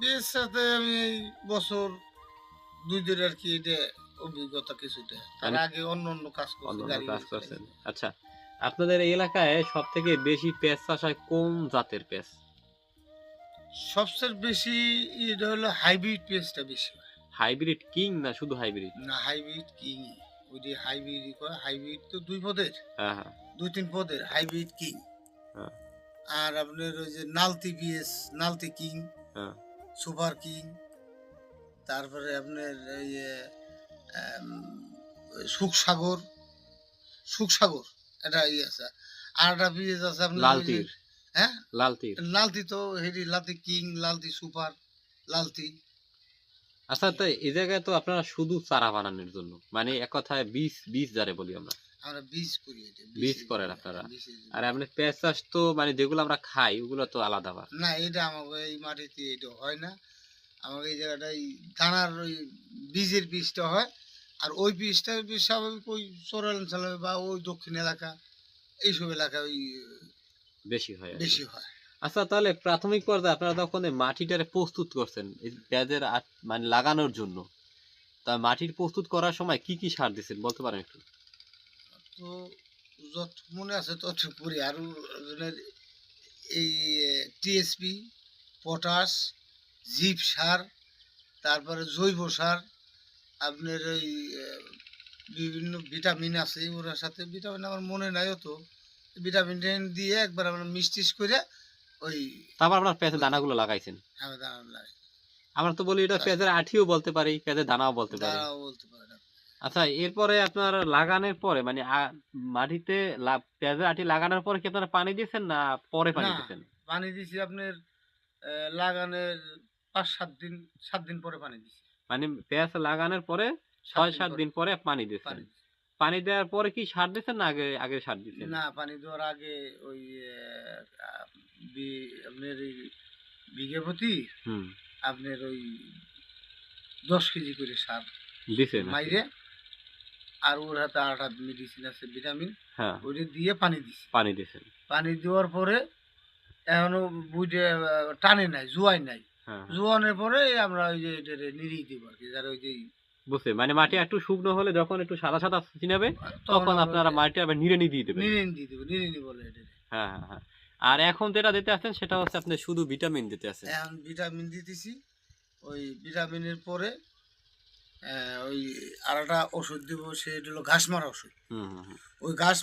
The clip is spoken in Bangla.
বিয়ের সাথে আমি এই বছর দুই দিন আর কি এটা অভিজ্ঞতা কিছুটা। তার আগে অন্য অন্য কাজ করছি গাড়ি কাজ করছেন। আচ্ছা আপনাদের এই এলাকায় সব থেকে বেশি পেঁয়াজ চাষ হয় কোন জাতের পেঁয়াজ সবচেয়ে বেশি এটা হলো হাইব্রিড পেঁয়াজটা বেশি হয়। হাইব্রিড কিং না শুধু হাইব্রিড? না হাইব্রিড কিং। ওই যে হাইব্রিড কয় হাইব্রিড তো দুই পদের। হ্যাঁ হ্যাঁ। দুই তিন পদের হাইব্রিড কিং। হ্যাঁ। আর আপনার ওই যে নালতি বিএস নালতি কিং। হ্যাঁ। সুপার কিং তারপরে আপনার এই সুখসাগর সুখসাগর এটা ই আছে। আর একটা বিএস আছে আপনার লালতির হ্যাঁ? লালতির লালতি তো হেরি লালতি কিং লালতি সুপার লালতি আচ্ছা তো এই জায়গায় তো আপনারা শুধু চারা বানানোর জন্য মানে এক কথায় বীজ বীজ যারে বলি আমরা। আমরা বীজ করি বীজ করেন আপনারা? আর আপনি পেঁয়াজ চাষ তো মানে যেগুলো আমরা খাই ওগুলো তো আলাদা না এটা আমাকে এই মাটিতে এটা হয় না। আমাকে এই জায়গাটাই দানার ওই বীজের বীজটা হয় আর ওই বীজটা বীজ স্বাভাবিক ওই চরাঞ্চলে বা ওই দক্ষিণ এলাকা এইসব এলাকায় ওই বেশি হয় বেশি হয়। আচ্ছা তাহলে প্রাথমিক পর্যায়ে আপনারা তখন মাটিটারে প্রস্তুত করছেন পেঁয়াজের মানে লাগানোর জন্য তা মাটির প্রস্তুত করার সময় কি কি সার দিচ্ছেন বলতে পারেন একটু? তো যত মনে আছে তত করি আর এই টিএসপি পটাশ জিপ সার তারপরে জৈব সার আপনার ওই বিভিন্ন ভিটামিন আছে ওর সাথে ভিটামিন আমার মনে নাই তো ভিটামিন টিটামিন দিয়ে একবার আমরা মিষ্টিস করে ওই তারপর আপনার পেঁয়াজের দানাগুলো লাগাইছেন? হ্যাঁ দাঁড়ান লাগে আমরা তো বলি এটা পেঁয়াজের আঠিও বলতে পারি পেঁয়াজের দানাও বলতে পারি। দাঁড়াও বলতে পারে আচ্ছা এরপরে আপনার লাগানোর পরে মানে মাটিতে পেঁয়াজের আঠি লাগানোর পরে কি আপনারা পানি দিয়েছেন না পরে পানি। দিয়েছেন? পানি দিয়েছি আপনার লাগানোর পাঁচ সাত দিন সাত দিন পরে পানি দিছি মানে পেঁয়াজ লাগানোর পরে ছয় সাত দিন পরে পানি দিয়েছেন? পানি দেওয়ার পরে কি সার দিয়েছেন না আগে আগে সার দিয়েছেন? না পানি দেওয়ার আগে ওই বি- আপনার বিঘে প্রতি হুম। আপনার ওই দশ কেজি করে সার দিয়েছেন মাইরে আর ওর হাতে আটা মেডিসিন আছে ভিটামিন হ্যাঁ। ওইটা দিয়ে পানি দিছি। পানি দিয়েছেন পানি দেওয়ার পরে এখনও বুঝে টানে নাই জোয়াই নাই। হ্যাঁ জোয়ানোর পরে আমরা ওই যে নিরিয়ে দিব আর কি যারা ওই যে বুঝছে মানে মাটি একটু শুকনো হলে যখন একটু সাদা সাদা চিনাবে তখন আপনারা মাটি আবার নিড়ে দিয়ে দেবেন। নিরিন দিয়ে দেবো নিরিনি বলে এটা হ্যাঁ হ্যাঁ হ্যাঁ। আর এখন যেটা দিতে আছেন সেটা হচ্ছে আপনি শুধু ভিটামিন দিতে আছেন এখন ভিটামিন দিতেছি ওই ভিটামিনের পরে ওই আর একটা ওষুধ দিব সেটা হলো ঘাস মারা ওষুধ। ওই ঘাস